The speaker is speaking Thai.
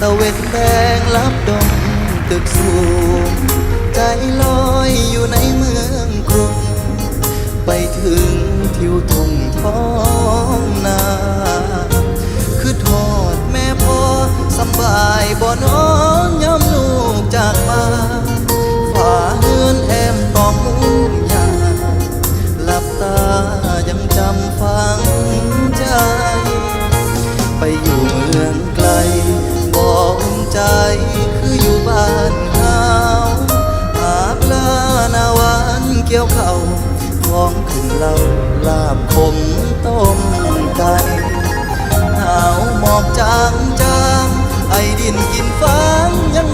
ตะเวนแดงรับดงตึกสูง ใจลอยอยู่ในเมืองกรุง ไปถึงทิวทงท้องนาคือทอดแม่พ่อสบายบ่อนอนย้ำลูกจากมาฝ่าเฮือนแอมตองมุ่งยาหลับตายังจำฟังใจ ไปอยู่เมืองกล กี่ยวเขาของขึ้นเหล่าลาบขมต้มไก่หนาวหมอกจางจางไอดินกินฟางยัง